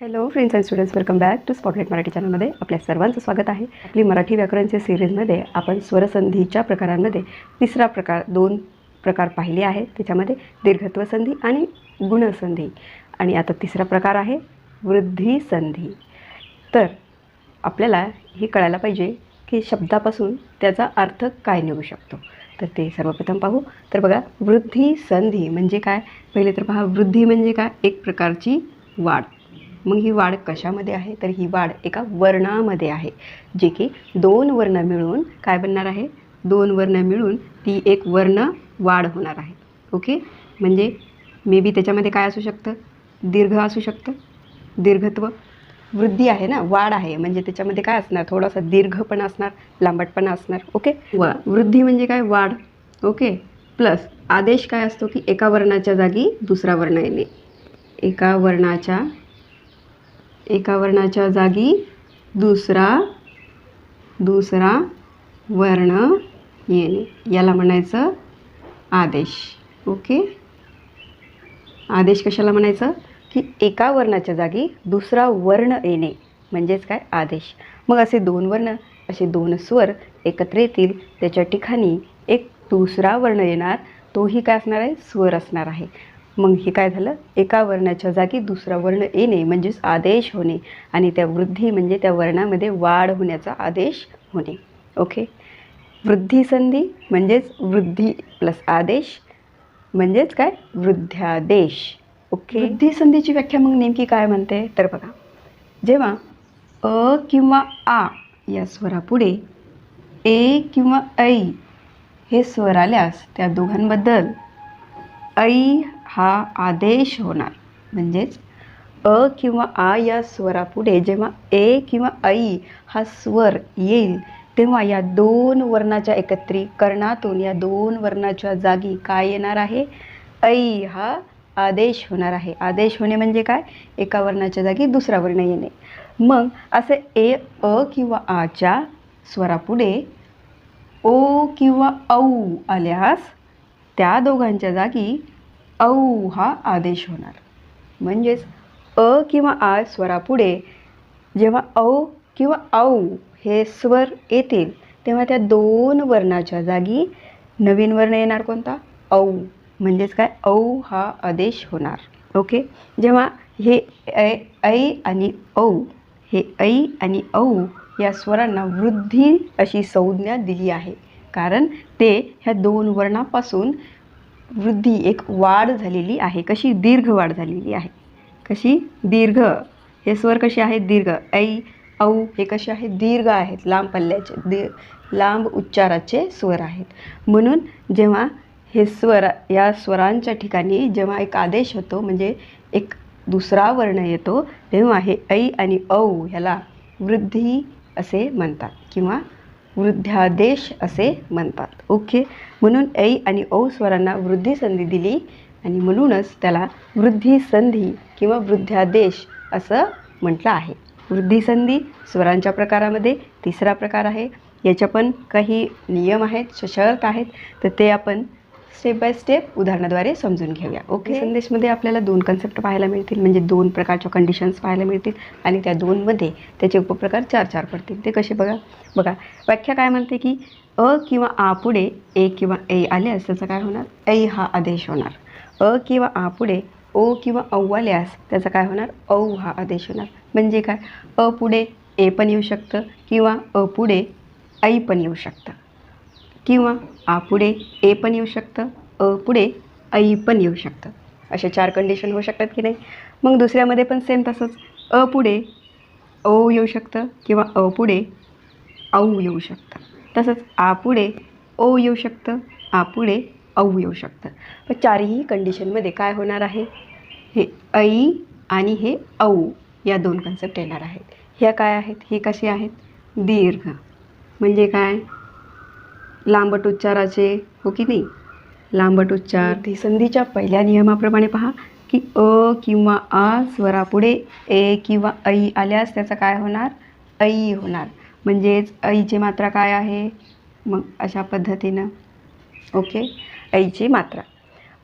Hello friends and students welcome back to spotlight Marathi चॅनलमध्ये आपल्या सर्वांचं स्वागत आहे. आपली मराठी व्याकरणच्या सिरीजमध्ये आपण स्वरसंधीच्या प्रकारांमध्ये तिसरा प्रकार दोन प्रकार पाहिले आहेत. त्याच्यामध्ये दीर्घत्व संधी आणि गुणसंधी. आणि आता तिसरा प्रकार आहे वृद्धी संधी. तर आपल्याला हे कळायला पाहिजे की शब्दापासून त्याचा अर्थ काय निघू शकतो. तर ते सर्वप्रथम पाहू. तर बघा वृद्धी संधी म्हणजे काय? पहिले तर पहा वृद्धी म्हणजे काय? एक प्रकारची वाढ. मग ही वाढ कशामध्ये आहे? तर ही वाढ एका वर्णामध्ये आहे जे की दोन वर्ण मिळून काय बनणार आहे? दोन वर्ण मिळून ती एक वर्ण वाढ होणार आहे. ओके? म्हणजे मे बी त्याच्यामध्ये काय असू शकतं? दीर्घ असू शकतं? दीर्घत्व? वृद्धी आहे ना? वाढ आहे. म्हणजे त्याच्यामध्ये काय असणार? थोडासा दीर्घ पण असणार लांबट पण असणार. ओके? व. वृद्धी म्हणजे काय? वाढ. ओके? प्लस आदेश काय असतो की एका वर्णाच्या जागी दुसरा वर्ण येणे. एका वर्णाच्या एका वर्णाच्या जागी दुसरा दुसरा वर्ण येणे. याला म्हणायचं आदेश. ओके? आदेश कशाला म्हणायचं? की एका वर्णाच्या जागी दुसरा वर्ण येणे. म्हणजेच काय? आदेश. मग असे दोन वर्ण असे दोन स्वर एकत्र येतील. त्याच्या ठिकाणी एक दुसरा वर्ण येणार. तोही काय असणार आहे? स्वर असणार आहे. मग हे काय झालं? एका वर्णाच्या जागी दुसरा वर्ण येणे म्हणजेच आदेश होणे आणि त्या वृद्धी म्हणजे त्या वर्णामध्ये वाढ होण्याचा आदेश होणे. ओके वृद्धी संधी म्हणजेच वृद्धी प्लस आदेश म्हणजेच काय? वृद्ध्यादेश. ओके वृद्धी संधीची व्याख्या मग नेमकी काय म्हणते? तर बघा. जेव्हा अ किंवा आ या स्वरापुढे ए किंवा ऐ हे स्वर आल्यास त्या दोघांबद्दल ऐ हा आदेश होणार. म्हणजेच अ किंवा आ या स्वरापुढे जेव्हा ए किंवा ऐ हा स्वर येईल तेव्हा या दोन वर्णाच्या एकत्रीकरणातून या दोन वर्णाच्या जागी काय येणार आहे? ऐ हा आदेश होणार आहे. आदेश होणे म्हणजे काय? एका वर्णाच्या जागी दुसरा वर्ण येणे. मग असे ए अ किंवा आच्या स्वरापुढे ओ किंवा औ आल्यास त्या दोघांच्या जागी औ हा आदेश होणार. म्हणजेच अ किंवा आ स्वरापुढे जेव्हा औ किंवा औ हे स्वर येतील तेव्हा त्या दोन वर्णाच्या जागी नवीन वर्ण येणार कोणता? औ. म्हणजेच काय? औ हा आदेश होणार. ओके? जेव्हा हे ऐ ऐ आणि औ हे ऐ आणि औ या स्वरांना वृद्धी अशी संज्ञा दिली आहे. कारण ते ह्या दोन वर्णापासून वृद्धी एक वाढ झालेली आहे. कशी दीर्घ वाढ झालेली आहे? कशी दीर्घ? हे स्वर कसे आहेत? दीर्घ. ऐ औ हे कसे आहेत? दीर्घ आहेत. लांब पल्ल्याचे दी लांब उच्चाराचे स्वर आहेत. म्हणून जेव्हा हे स्वर या स्वरांच्या ठिकाणी जेव्हा एक आदेश होतो म्हणजे एक दुसरा वर्ण येतो तेव्हा हे ऐ आणि औ ह्याला वृद्धी असे म्हणतात किंवा वृद्ध्यादेश असे म्हणतात. ओके? म्हणून ऐ आणि औ स्वरांना वृद्धी संधी दिली आणि म्हणूनच त्याला वृद्धी संधी किंवा वृद्ध्यादेश असं म्हटलं आहे. वृद्धी संधी स्वरांच्या प्रकारामध्ये तिसरा प्रकार आहे. याच्या पण काही नियम आहेत सशर्त आहेत. तर ते आपण स्टेप बाय स्टेप उदाहरणाद्वारे समजून घेऊया. ओके? संदेशमध्ये आपल्याला दोन कन्सेप्ट पाहायला मिळतील म्हणजे दोन प्रकारच्या कंडिशन्स पाहायला मिळतील आणि त्या दोनमध्ये त्याचे उपप्रकार चार चार पडतील. ते कसे बघा? बघा व्याख्या काय म्हणते की अ किंवा आ पुढे ए किंवा ए आल्यास त्याचा काय होणार? ऐ हा आदेश होणार. अ किंवा आ पुढे ओ किंवा औ आल्यास त्याचा काय होणार? औ हा आदेश होणार. म्हणजे काय? अ पुढे ए पण येऊ शकतं किंवा अ पुढे ऐ पण येऊ शकतं. किंवा आ पुढे ए पण येऊ शकतं अ पुढे ऐ पण येऊ शकतं. अशा चार कंडिशन होऊ शकतात की नाही? मग दुसऱ्यामध्ये पण सेम तसंच. अ पुढे ओ येऊ शकतं किंवा अ पुढे औ येऊ शकतं. तसंच आ पुढे ओ येऊ शकतं आ पुढे औ येऊ शकतं. पण चारही कंडिशनमध्ये काय होणार आहे? हे ऐ आणि हे औ या दोन कन्सेप्ट येणार आहेत. ह्या काय आहेत? हे कसे आहेत? दीर्घ. म्हणजे काय? लांबट उच्चाराचे हो की नाही? लांबट उच्चार. ती संधीच्या पहिल्या नियमाप्रमाणे पहा की अ किंवा आ स्वरापुढे ए किंवा ऐ आल्यास त्याचा काय होणार? ऐ होणार. म्हणजेच ऐची मात्रा काय आहे? मग अशा पद्धतीनं. ओके? ऐची मात्रा.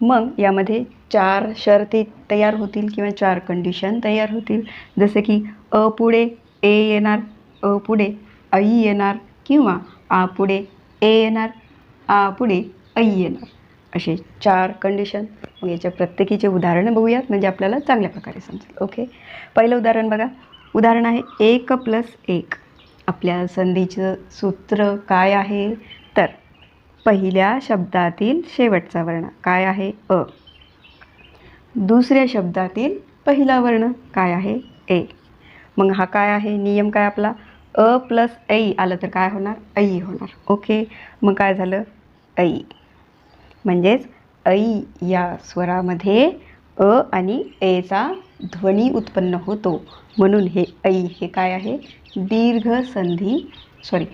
मग यामध्ये चार शर्ती तयार होतील किंवा चार कंडिशन तयार होतील. जसे की अ पुढे ए येणार अ पुढे ऐ येणार किंवा आ पुढे ए येणार आ पुढे ऐ येणार. असे चार कंडिशन मग याच्या प्रत्येकीचे उदाहरणं बघूयात म्हणजे आपल्याला चांगल्या प्रकारे समजेल. ओके पहिलं उदाहरण बघा. उदाहरण आहे एक प्लस एक. आपल्या संधीचं सूत्र काय आहे? तर पहिल्या शब्दातील शेवटचा वर्ण काय आहे? अ. दुसऱ्या शब्दातील पहिला वर्ण काय आहे? ए. मग हा काय आहे? नियम काय आपला? अ प्लस ऐ आलं तर काय होणार? ऐ होणार. ओके? मग काय झालं? ऐ. म्हणजेच ऐ या स्वरामध्ये अ आणि एचा ध्वनी उत्पन्न होतो. म्हणून हे ऐ हे काय आहे? दीर्घ संधी. सॉरी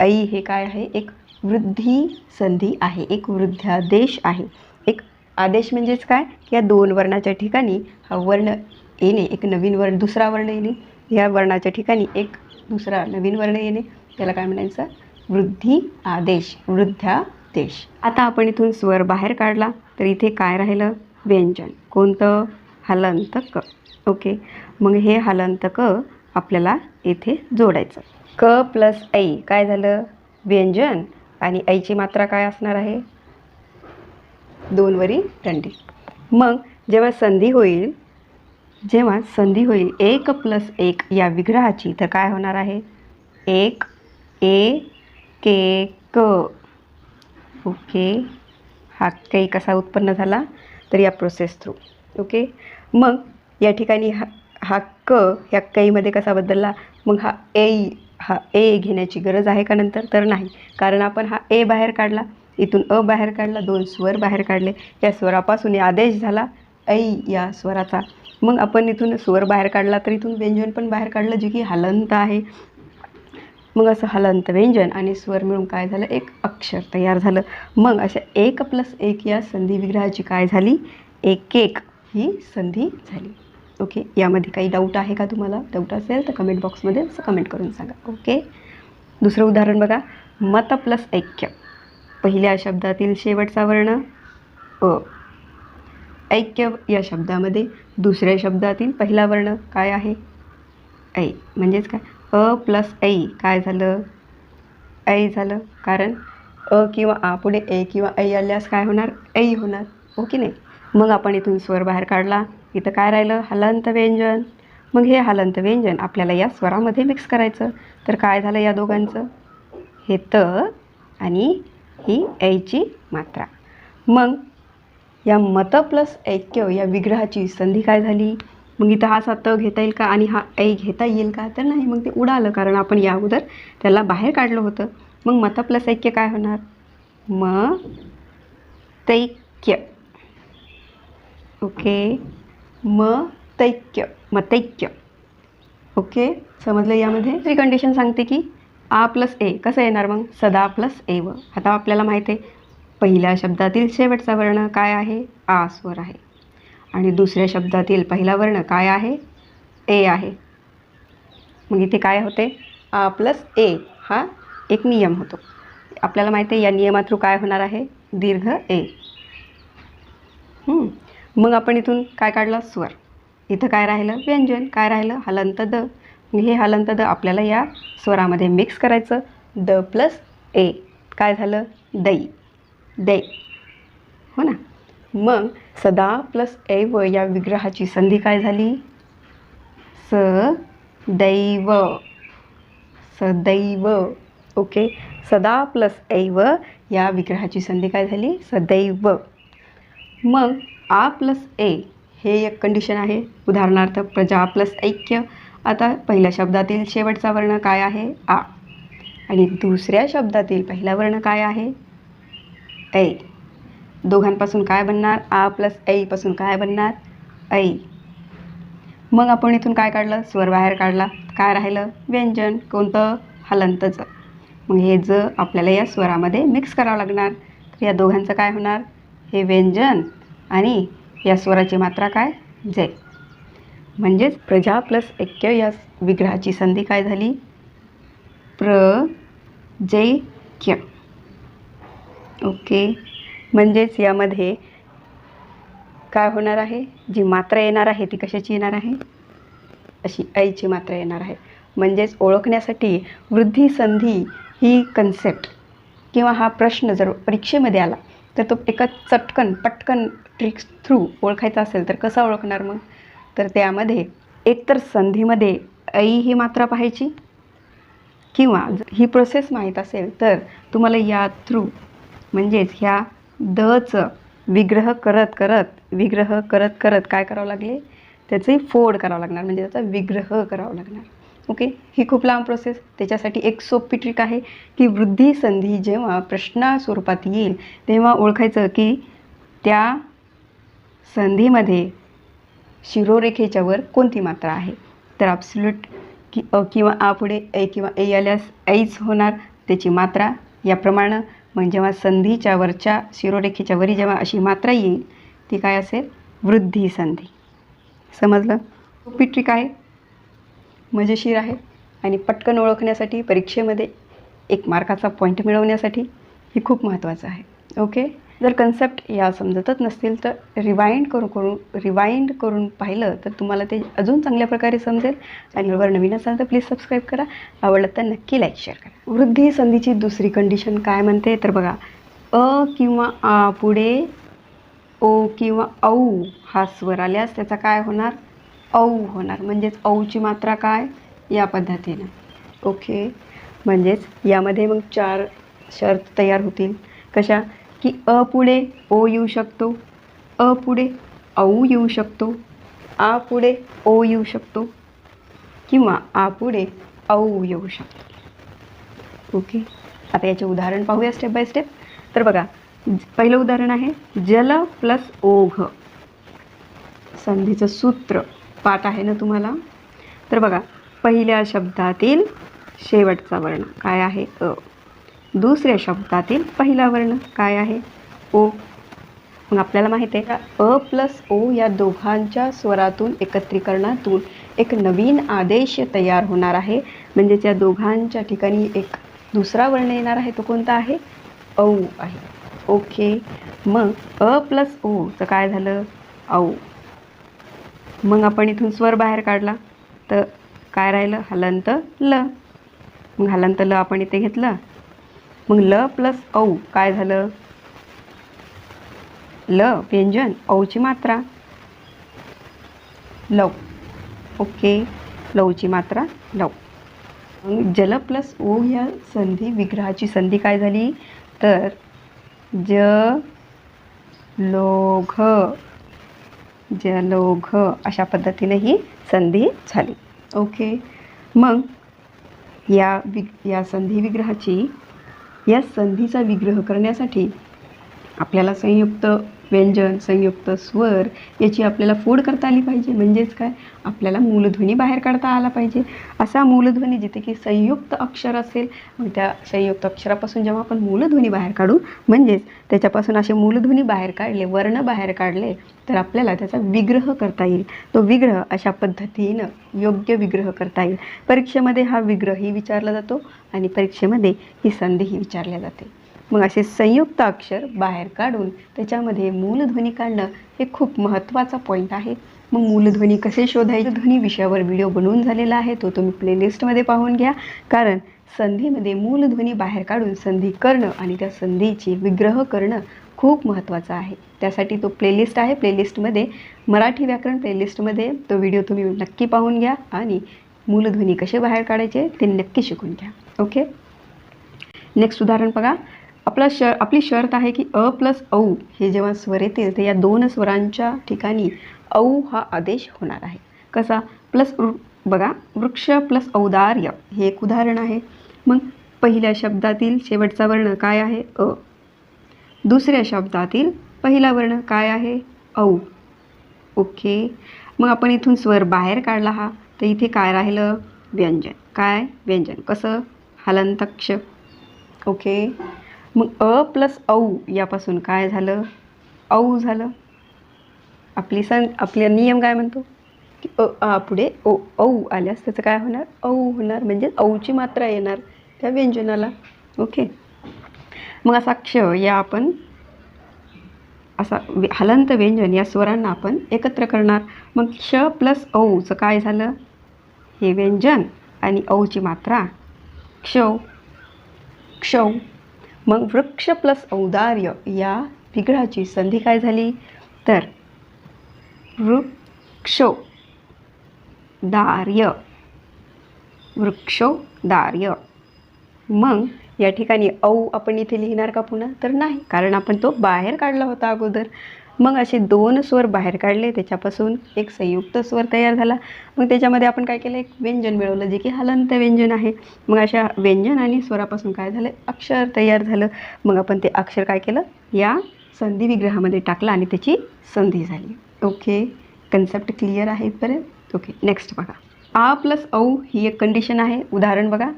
ऐ हे काय आहे? एक वृद्धी संधी आहे. एक वृद्धादेश आहे. एक आदेश म्हणजेच काय? की या दोन वर्णाच्या ठिकाणी हा वर्ण येणे. एक नवीन वर्ण दुसरा वर्ण येणे. या वर्णाच्या ठिकाणी एक दुसरा नवीन वर्ण येणे त्याला काय म्हणायचं? वृद्धी आदेश वृद्धादेश आता आपण इथून स्वर बाहेर काढला तर इथे काय राहिलं? व्यंजन. कोणतं? हलंत क ओके. मग हे हलंत क आपल्याला इथे जोडायचं. क प्लस ऐ काय झालं? व्यंजन. आणि ऐची मात्रा काय असणार आहे? दोनवरी दंडी मग जेव्हा संधी होईल जेव्हा संधी होईल एक प्लस एक या विग्रहाची तर काय होणार आहे? एक ए के क. ओके. हा काही कसा उत्पन्न झाला? तर या प्रोसेस थ्रू ओके? मग या ठिकाणी हा हा क ह्या कैमध्ये कसा बदलला? मग हा ए हा ए घेण्याची गरज आहे का नंतर? तर नाही. कारण आपण हा ए बाहेर काढला. इथून अ बाहेर काढला. दोन स्वर बाहेर काढले. या स्वरापासून आदेश झाला. ऐ या स्वराचा मग आपण इथून स्वर बाहेर काढला तर इथून व्यंजन पण बाहेर काढलं जे की हलंत आहे. मग असं हलंत व्यंजन आणि स्वर मिळून काय झालं? एक अक्षर तयार झालं. मग अशा एक प्लस एक या संधी विग्रहाची काय झाली? एक एक ही संधी झाली. ओके? यामध्ये काही डाऊट आहे का तुम्हाला? डाऊट असेल तर कमेंट बॉक्समध्ये असं कमेंट करून सांगा. ओके? दुसरं उदाहरण बघा. मत प्लस ऐक्य. पहिल्या शब्दातील शेवटचा वर्ण अ. ऐक्य या शब्दामध्ये दुसऱ्या शब्दातील पहिला वर्ण काय आहे? ऐ. म्हणजेच काय? अ प्लस ऐ. काय झालं? ऐ झालं. कारण अ किंवा आ पुढे ए किंवा ऐ आल्यास काय होणार? ऐ होणार. हो की नाही? मग आपण इथून स्वर बाहेर काढला. इथं काय राहिलं? हलंत व्यंजन. मग हे हलंत व्यंजन आपल्याला या स्वरामध्ये मिक्स करायचं. तर काय झालं या दोघांचं? हे त आणि ही ऐची मात्रा. मग या मत प्लस ऐक्य या विग्रहाची संधी काय झाली? मग इथं हा सात घेता येईल का? आणि हा ऐ घेता येईल का? तर नाही मग ते उडालं कारण आपण या अगोदर त्याला बाहेर काढलं होतं. मग मत प्लस ऐक्य काय होणार? म तैक्य. ओके? म तैक्य. मतैक्य ओके? समजलं यामध्ये? दुसरी कंडिशन सांगते की आ प्लस ए. कसं येणार मग? सदा प्लस ए व. आता आपल्याला माहिती आहे पहिल्या शब्दातील शेवटचा वर्ण काय आहे? आ स्वर आहे. आणि दुसऱ्या शब्दातील पहिला वर्ण काय आहे? ए आहे. मग इथे काय होते? आ प्लस ए हा एक नियम होतो. आपल्याला माहिती आहे या नियमा थ्रू काय होणार आहे? दीर्घ ए. मग आपण इथून काय काढलं? स्वर. इथं काय राहिलं? व्यंजन. काय राहिलं? हलंत द. हे हलंत द आपल्याला या स्वरामध्ये मिक्स करायचं. द प्लस ए. काय झालं? दई दे. हो ना? मग सदा प्लस एव या विग्रहाची संधी काय झाली? स दैव सदैव. ओके. सदा प्लस ऐव या विग्रहाची संधी काय झाली? सदैव. मग आ प्लस ए हे एक कंडिशन आहे. उदाहरणार्थ प्रजा प्लस ऐक्य. आता पहिल्या शब्दातील शेवटचा वर्ण काय आहे? आ. आणि दुसऱ्या शब्दातील पहिला वर्ण काय आहे? ऐ. दोघांपासून काय बनणार? आ प्लस ऐपासून काय बनणार? ऐ. मग आपण इथून काय काढलं? स्वर बाहेर काढला. काय राहिलं? व्यंजन. कोणतं? हलंतचं. मग हे ज आपल्याला या स्वरामध्ये मिक्स करावं लागणार. तर या दोघांचं काय होणार? हे व्यंजन आणि या स्वराची मात्रा काय? जय म्हणजेच प्रजा प्लस ऐक्य या विग्रहाची संधी काय झाली? प्र जैक्य. ओके. म्हणजेच यामध्ये काय होणार आहे? जी मात्रा येणार आहे ती कशाची येणार आहे? अशी ऐची मात्रा येणार आहे. म्हणजेच ओळखण्यासाठी वृद्धी संधी ही कन्सेप्ट किंवा हा प्रश्न जर परीक्षेमध्ये आला तर तो एका चटकन पटकन ट्रिक्स थ्रू ओळखायचा असेल तर कसा ओळखणार मग? तर त्यामध्ये एकतर संधीमध्ये ऐ ही मात्रा पाहायची किंवा ही प्रोसेस माहीत असेल तर तुम्हाला या थ्रू म्हणजेच ह्या दचं विग्रह करत करत विग्रह करत करत काय करावं लागले? त्याचे फोड करावं लागणार म्हणजे त्याचा विग्रह करावा लागणार. ओके ही खूप लांब प्रोसेस त्याच्यासाठी एक सोपी ट्रिक आहे. की वृद्धी संधी जेव्हा प्रश्ना स्वरूपात येईल तेव्हा ओळखायचं की त्या संधीमध्ये शिरोरेखेच्या वर कोणती मात्रा आहे? तर ॲब्सल्यूट कि अ किंवा आ पुढे ए किंवा ए आल्यास ऐच होणार. त्याची मात्रा याप्रमाणे मग जेव्हा संधीच्या वरच्या शिरोरेखेच्या वरी जेव्हा अशी मात्रा येईल ती काय असेल? वृद्धी संधी. समजलं? सोपी ट्रिक आहे. मजेशीर आहे. आणि पटकन ओळखण्यासाठी परीक्षेमध्ये एक मार्काचा पॉईंट मिळवण्यासाठी हे खूप महत्त्वाचं आहे. ओके जर कन्सेप्ट या समजतच नसतील तर रिवाइंड करून करून रिवाइंड करून पाहिलं तर तुम्हाला ते अजून चांगल्या प्रकारे समजेल. चॅनलवर नवीन असाल तर प्लीज सबस्क्राईब करा. आवडलं तर नक्की लाईक शेअर करा. वृद्धी संधीची दुसरी कंडिशन काय म्हणते? तर बघा अ किंवा आ पुढे ओ किंवा औ हा स्वर आल्यास त्याचा काय होणार? औ होणार. म्हणजेच औची मात्रा काय? या पद्धतीनं. ओके म्हणजेच यामध्ये मग चार शर्त तयार होतील. कशा? की अ पुढे ओ येऊ शकतो अ पुढे औ येऊ शकतो आ पुढे ओ येऊ शकतो किंवा आ पुढे औ येऊ शकतो. ओके? आता याचे उदाहरण पाहूया स्टेप बाय स्टेप तर बघा ज- पहिलं उदाहरण आहे जल प्लस ओघ. संधीचं सूत्र पाठ आहे ना तुम्हाला? तर बघा पहिल्या शब्दातील शेवटचा वर्ण काय आहे? अ. दुसऱ्या शब्दातील पहिला वर्ण काय आहे? ओ. मग आपल्याला माहिती आहे का? अ प्लस ओ या दोघांच्या स्वरातून एकत्रीकरणातून एक नवीन आदेश तयार होणार आहे. म्हणजेच या दोघांच्या ठिकाणी एक दुसरा वर्ण येणार आहे. तो कोणता आहे? औ आहे. ओके. मग अ प्लस ओचं काय झालं? औ. मग आपण इथून स्वर बाहेर काढला. तर काय राहिलं? हलंत ल. मग हलंत ल आपण इथे घेतलं. मग ल प्लस औ काय झालं? ल व्यंजन औची मात्रा. लव. ओके. लवची मात्रा लव. मग जल प्लस ओ या संधी विग्रहाची संधी काय झाली? तर ज लोघ. जलोघ. अशा पद्धतीने ही संधी झाली. ओके. मग या विग या संधी विग्रहाची या संधीचा विग्रह करण्यासाठी आपल्याला संयुक्त व्यंजन संयुक्त स्वर याची आपल्याला फोड करता आली पाहिजे. म्हणजेच काय? आपल्याला मूलध्वनी बाहेर काढता आला पाहिजे. असा मूलध्वनी जिथे की संयुक्त अक्षर असेल मग त्या संयुक्त अक्षरापासून जेव्हा आपण मूलध्वनी बाहेर काढू म्हणजेच त्याच्यापासून असे मूलध्वनी बाहेर काढले वर्ण बाहेर काढले तर आपल्याला त्याचा विग्रह करता येईल. तो विग्रह अशा पद्धतीनं योग्य विग्रह करता येईल. परीक्षेमध्ये हा विग्रहही विचारला जातो आणि परीक्षेमध्ये ही संधीही विचारल्या जाते. मग असे संयुक्त अक्षर बाहेर काढून त्याच्यामध्ये मूलध्वनी काढणं हे खूप महत्त्वाचा पॉईंट आहे. मग मूलध्वनी कसे शोधायचे? ध्वनी विषयावर व्हिडिओ बनवून झालेला आहे. तो तुम्ही प्लेलिस्टमध्ये पाहून घ्या. कारण संधीमध्ये मूलध्वनी बाहेर काढून संधी करणं आणि त्या संधीची विग्रह करणं खूप महत्त्वाचं आहे. त्यासाठी तो प्लेलिस्ट आहे. प्लेलिस्टमध्ये मराठी व्याकरण प्लेलिस्टमध्ये तो व्हिडिओ तुम्ही नक्की पाहून घ्या आणि मूलध्वनी कसे बाहेर काढायचे ते नक्की शिकून घ्या. ओके नेक्स्ट उदाहरण बघा. आपला श आपली शर्त आहे की अ प्लस औ हे जेव्हा स्वर येतील तर या दोन स्वरांच्या ठिकाणी औ हा आदेश होणार आहे. कसा? प्लस वृ बघा वृक्ष प्लस औदार्य हे एक उदाहरण आहे. मग पहिल्या शब्दातील शेवटचा वर्ण काय आहे? अ. दुसऱ्या शब्दातील पहिला वर्ण काय आहे? औ. ओके. मग आपण इथून स्वर बाहेर काढला हा तर इथे काय राहिलं? व्यंजन. काय? व्यंजन. कसं? हलंतक्ष. ओके. मग अ प्लस औ यापासून काय झालं? औ झालं. आपली सं आपला नियम काय म्हणतो? की अ आ पुढे ओ औ आल्यास त्याचं काय होणार? औ होणार. म्हणजे औची मात्रा येणार त्या व्यंजनाला. ओके? मग असा क्ष या आपण असा हलंत व्यंजन या स्वरांना आपण एकत्र करणार. मग क्ष प्लस औचं काय झालं? हे व्यंजन आणि औची मात्रा. क्षौ क्षौ मग वृक्ष प्लस औदार्य या विग्रहाची संधी काय झाली? तर वृक्षो दार्य वृक्षो दार्य मग या ठिकाणी औ आपण इथे लिहिणार का पुन्हा? तर नाही कारण आपण तो बाहेर काढला होता अगोदर. मग असे दोन स्वर बाहेर काढले त्याच्यापासून एक संयुक्त स्वर तयार झाला. मग त्याच्यामध्ये आपण काय केलं एक व्यंजन मिळवलं जे की हलंत व्यंजन आहे. मग अशा व्यंजन आणि स्वरापासून काय झालं अक्षर तयार झालं. मग आपण ते अक्षर काय केलं या संधी विग्रहामध्ये टाकलं आणि त्याची संधी झाली. ओके कन्सेप्ट क्लिअर आहे इथपर्यंत ओके नेक्स्ट बघा. आ प्लस औ ही एक कंडिशन आहे. उदाहरण बघा.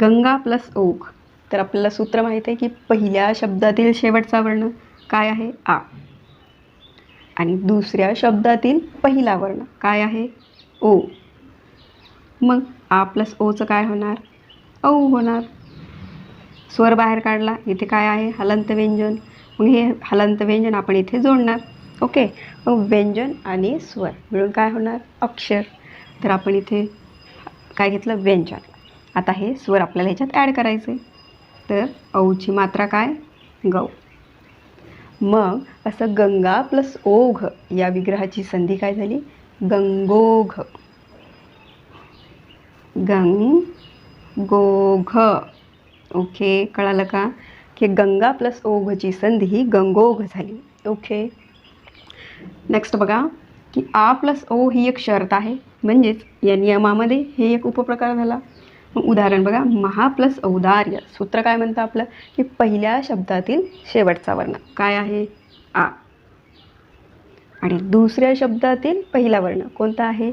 गंगा प्लस ओघ तर आपल्याला सूत्र माहीत आहे की पहिल्या शब्दातील शेवटचा वर्ण काय आहे? आ. आणि दुसऱ्या शब्दातील पहिला वर्ण काय आहे? ओ. मग आ प्लस ओचं काय होणार? औ होणार. स्वर बाहेर काढला इथे काय आहे? हलंत व्यंजन. मग हे हलंत व्यंजन आपण इथे जोडणार. ओके. मग व्यंजन आणि स्वर मिळून काय होणार? अक्षर. तर आपण इथे काय घेतलं? व्यंजन. आता हे स्वर आपल्याला ह्याच्यात ॲड करायचे तर औची मात्रा काय? गौ. मग असं गंगा प्लस ओघ या विग्रहाची संधी काय झाली? गंगोघ. गंगोघ. ओके कळालं का? की गंगा प्लस ओघची संधी ही गंगोघ झाली. ओके. नेक्स्ट बघा की आ प्लस ओ ही एक शर्त आहे. म्हणजेच या नियमामध्ये हे एक उपप्रकार झाला. उदाहरण बघा महा प्लस औदार्य. सूत्र काय म्हणतं आपलं? की पहिल्या शब्दातील शेवटचा वर्ण. काय आहे? आ. आणि दुसऱ्या शब्दातील पहिला वर्ण कोणता आहे?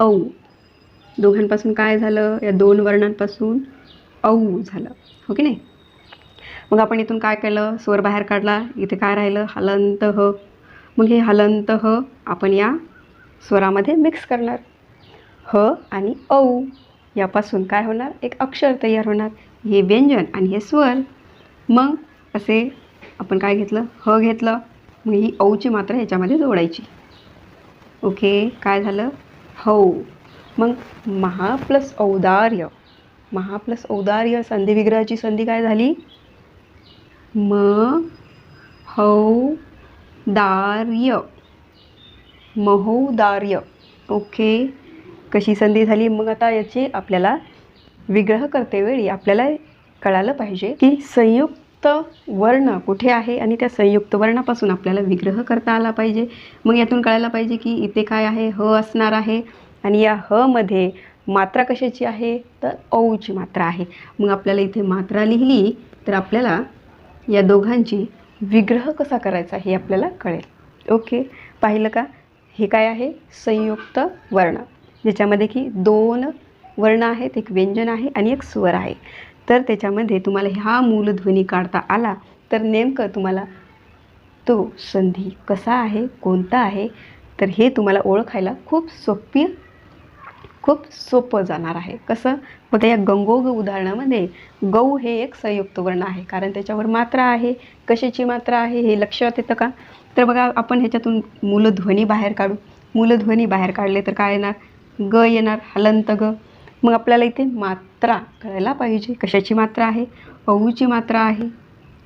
औ. दोघांपासून काय झालं? या दोन वर्णांपासून औ झालं. हो की नाही? मग आपण इथून काय केलं? स्वर बाहेर काढला. इथे काय राहिलं? हलंत ह मग हे हलंत ह आपण या स्वरामध्ये मिक्स करणार. ह आणि औ. यापासून काय होणार? एक अक्षर तयार होणार. हे व्यंजन आणि हे स्वर. मग असे आपण काय घेतलं? ह घेतलं. मग ही औची मात्रा ह्याच्यामध्ये जोडायची. ओके काय झालं? हौ. मग महा प्लस औदार्य. महा प्लस औदार्य संधी विग्रहाची संधी काय झाली? म हौ दार्य. महोदार्य. ओके. कशी संधी झाली मग आता याची आपल्याला विग्रह करतेवेळी आपल्याला कळालं पाहिजे की संयुक्त वर्ण कुठे आहे आणि त्या संयुक्त वर्णापासून आपल्याला विग्रह करता आला पाहिजे. मग यातून कळायला पाहिजे की इथे काय आहे ह असणार आहे आणि या ह मध्ये मात्रा कशाची आहे तर औची मात्रा आहे. मग आपल्याला इथे मात्रा लिहिली तर आपल्याला या दोघांची विग्रह कसा करायचा हे आपल्याला कळेल. ओके? पाहिलं का? हे काय आहे? संयुक्त वर्ण. ज्याच्यामध्ये की दोन वर्ण आहेत एक व्यंजन आहे आणि एक स्वर आहे. तर त्याच्यामध्ये तुम्हाला हा मूलध्वनी काढता आला तर नेमकं तुम्हाला तो संधी कसा आहे कोणता आहे तर हे तुम्हाला ओळखायला खूप सोपी खूप सोपं जाणार आहे. कसं? मग या गंगोग उदाहरणामध्ये गौ हे एक संयुक्त वर्ण आहे कारण त्याच्यावर मात्रा आहे. कशाची मात्रा आहे हे लक्षात येतं का? तर बघा आपण ह्याच्यातून मूलध्वनी बाहेर काढू. मूलध्वनी बाहेर काढले तर काय येणार? ग येणार हलंत ग. मग आपल्याला इथे मात्रा कळायला पाहिजे. कशाची मात्रा आहे? औची मात्रा आहे.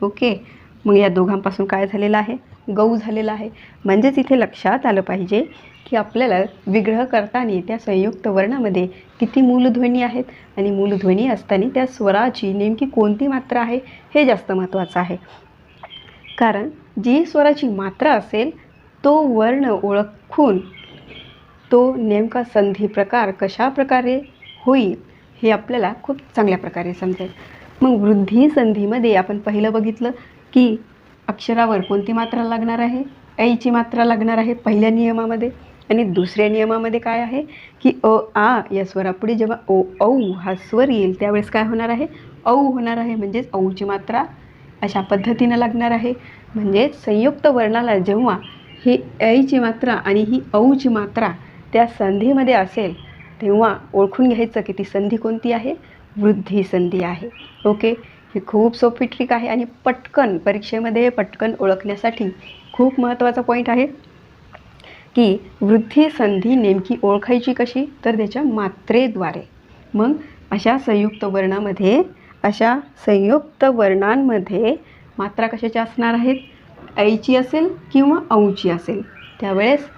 ओके. मग या दोघांपासून काय झालेलं आहे? गऊ झालेला आहे. म्हणजेच इथे लक्षात आलं पाहिजे की आपल्याला विग्रह करताना त्या संयुक्त वर्णामध्ये किती मूलध्वनी आहेत? आणि मूलध्वनी असताना त्या स्वराची नेमकी कोणती मात्रा आहे? हे जास्त महत्त्वाचं आहे. कारण जी स्वराची मात्रा असेल तो वर्ण ओळखून तो नेमका संधी प्रकार कशा प्रकारे होईल हे आपल्याला खूप चांगल्या प्रकारे समजेल. मग वृद्धी संधीमध्ये आपण पहिलं बघितलं की अक्षरावर कोणती मात्रा लागणार आहे? ऐची मात्रा लागणार आहे पहिल्या नियमामध्ये. आणि दुसऱ्या नियमामध्ये काय आहे की अ आ या स्वरापुढे जेव्हा ओ औ हा स्वर येईल त्यावेळेस काय होणार आहे? औ होणार आहे म्हणजेच औची मात्रा अशा पद्धतीनं लागणार आहे. म्हणजेच संयुक्त वर्णाला जेव्हा ही ऐची मात्रा आणि ही औची मात्रा त्या संधीमध्ये असेल तेव्हा ओळखून घ्यायचं की ती संधी कोणती आहे? वृद्धी संधी आहे. ओके? ही खूप सोपी ट्रिक आहे आणि पटकन परीक्षेमध्ये पटकन ओळखण्यासाठी खूप महत्त्वाचा पॉईंट आहे. की वृद्धी संधी नेमकी ओळखायची कशी? तर त्याच्या मात्रेद्वारे. मग अशा संयुक्त वर्णामध्ये अशा संयुक्त वर्णांमध्ये मात्रा कशाच्या असणार आहेत? ऐची असेल किंवा औची असेल? त्यावेळेस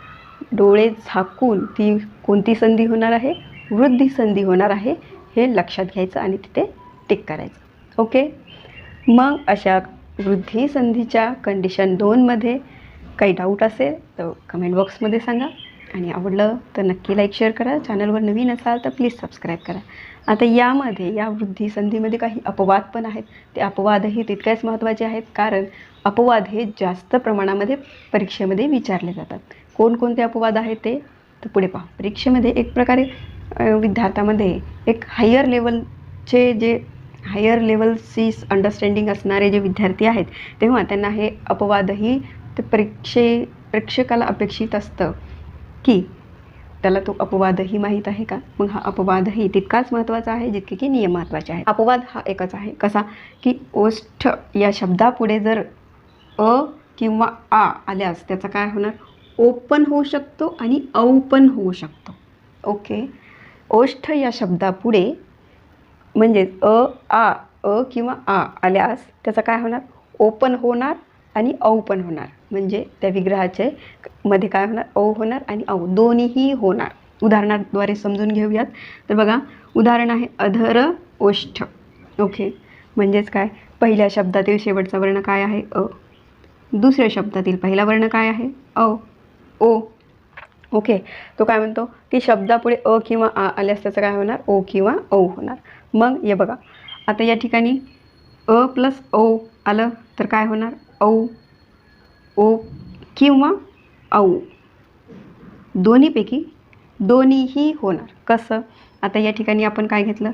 डोळे झाकून ती कोणती संधी होणार आहे? वृद्धी संधी होणार आहे हे लक्षात घ्यायचं आणि तिथे टिक करायचं. ओके? मग अशा वृद्धी संधीच्या कंडिशन दोनमध्ये काही डाऊट असेल तर कमेंट बॉक्समध्ये सांगा. आणि आवडलं तर नक्की लाईक शेअर करा. चॅनलवर नवीन असाल तर प्लीज सबस्क्राईब करा. आता यामध्ये या वृद्धी संधीमध्ये काही अपवाद पण आहेत. ते अपवादही तितकेच महत्त्वाचे आहेत. कारण अपवाद हे जास्त प्रमाणामध्ये परीक्षेमध्ये विचारले जातात. कोणकोणते अपवाद आहेत ते? तर पुढे पहा. परीक्षेमध्ये एक प्रकारे विद्यार्थ्यामध्ये एक हायर लेवलचे जे हायर लेवलची अंडरस्टँडिंग असणारे जे विद्यार्थी आहेत तेव्हा त्यांना हे अपवादही ते परीक्षे प्रेक्षकाला अपेक्षित असतं की त्याला तो अपवादही माहीत आहे का? मग हा अपवादही तितकाच महत्त्वाचा आहे जितके की नियम महत्त्वाचे आहे अपवाद हा एकच आहे. कसा? की ओष्ठ या शब्दापुढे जर अ किंवा आ आल्यास त्याचा काय होणार? ओपन होऊ शकतो आणि औ पण होऊ शकतो. ओके? ओष्ठ या शब्दापुढे म्हणजेच अ आ अ किंवा आ आल्यास त्याचं काय होणार? ओपन होणार आणि औ पण होणार. म्हणजे त्या विग्रहाचे मध्ये काय होणार? औ होणार आणि औ दोन्हीही होणार. उदाहरणाद्वारे समजून घेऊयात. तर बघा उदाहरण आहे अधर ओष्ठ. ओके? म्हणजेच काय? पहिल्या शब्दातील शेवटचा वर्ण काय आहे? अ. दुसऱ्या शब्दातील पहिला वर्ण काय आहे? औ ओ. ओके. तो काय म्हणतो? की शब्दापुढे अ किंवा आ आल्यास त्याचं काय होणार? ओ किंवा औ होणार. मग हे बघा. आता या ठिकाणी अ प्लस ओ आलं तर काय होणार? औ ओ किंवा औ. दोन्हीपैकी दोन्हीही होणार. कसं? आता या ठिकाणी आपण काय घेतलं?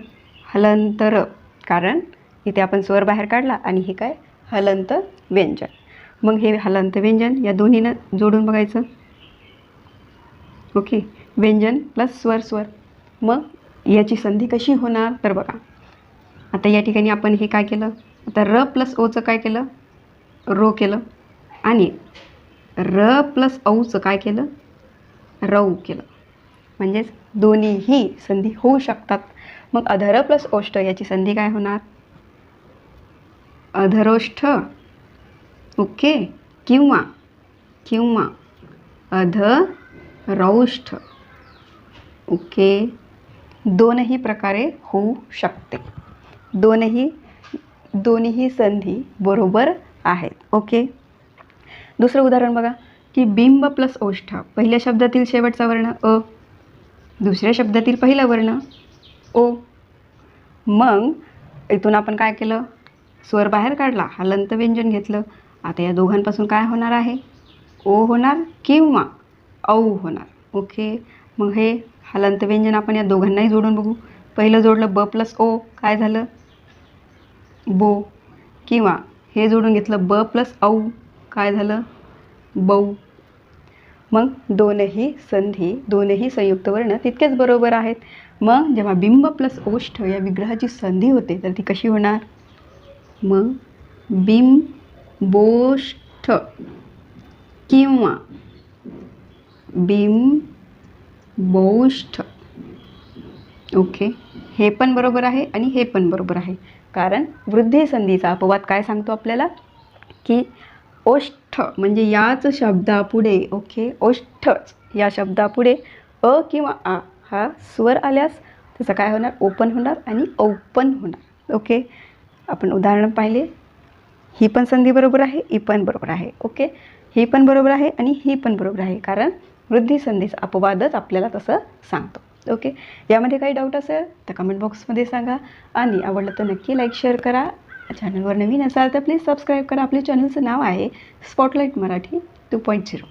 हलंतर. कारण इथे आपण स्वर बाहेर काढला आणि हे काय? हलंत व्यंजन. मग हे हलंत व्यंजन या दोन्हीनं जोडून बघायचं. ओके. व्यंजन प्लस स्वर स्वर. मग याची संधी कशी होणार? तर बघा. आता या ठिकाणी आपण हे काय केलं? आता र प्लस ओचं काय केलं? रो केलं. आणि र प्लस औचं काय केलं? रऊ केलं. म्हणजेच दोन्हीही संधी होऊ शकतात. मग अधर प्लस ओष्ठ याची संधी काय होणार? अधरोष्ठ. ओके. किंवा किंवा अध रौष्ठ. ओके? दोनही प्रकारे होऊ शकते. दोनही दोन्ही संधी बरोबर आहेत. ओके? दुसरं उदाहरण बघा की बिंब प्लस ओष्ठ. पहिल्या शब्दातील शेवटचा वर्ण अ. दुसऱ्या शब्दातील पहिला वर्ण ओ. मग इथून आपण काय केलं? स्वर बाहेर काढला. हलंत व्यंजन घेतलं. आता या दोघांपासून काय होणार आहे? ओ होणार किंवा औ होणार. ओके? मग हे हलंत व्यंजन आपण या दोघांनाही जोडून बघू. पहिलं जोडलं ब प्लस ओ काय झालं? बो. किंवा हे जोडून घेतलं ब प्लस औ काय झालं? बौ. मग दोनही संधी दोनही संयुक्त वर्ण तितकेच बरोबर आहेत. मग जेव्हा बिंब प्लस ओष्ठ या विग्रहाची संधी होते तर ती कशी होणार? मग बिंबोष्ठ किंवा बिंबोष्ठ ओके. हे पण बरोबर आहे आणि हे पण बरोबर आहे. कारण वृद्धे संधीचा अपवाद काय सांगतो आपल्याला? की ओष्ठ म्हणजे याच शब्दापुढे ओके ओष्ठच. या शब्दापुढे अ किंवा आ हा स्वर आल्यास त्याचं काय होणार? ओपन होणार आणि औपन होणार. ओके. आपण उदाहरण पाहिले. ही पण संधी बरोबर आहे ही पण बरोबर आहे. ओके. ही पण बरोबर आहे आणि ही पण बरोबर आहे. कारण वृद्धी संधीचा अपवादच आपल्याला तसं सांगतो. ओके यामध्ये काही डाऊट असेल तर कमेंट बॉक्समध्ये सांगा. आणि आवडलं तर नक्की लाईक शेअर करा. चॅनलवर नवीन असाल तर प्लीज सबस्क्राईब करा. आपल्या चॅनलचं नाव आहे spotlight Marathi two point zero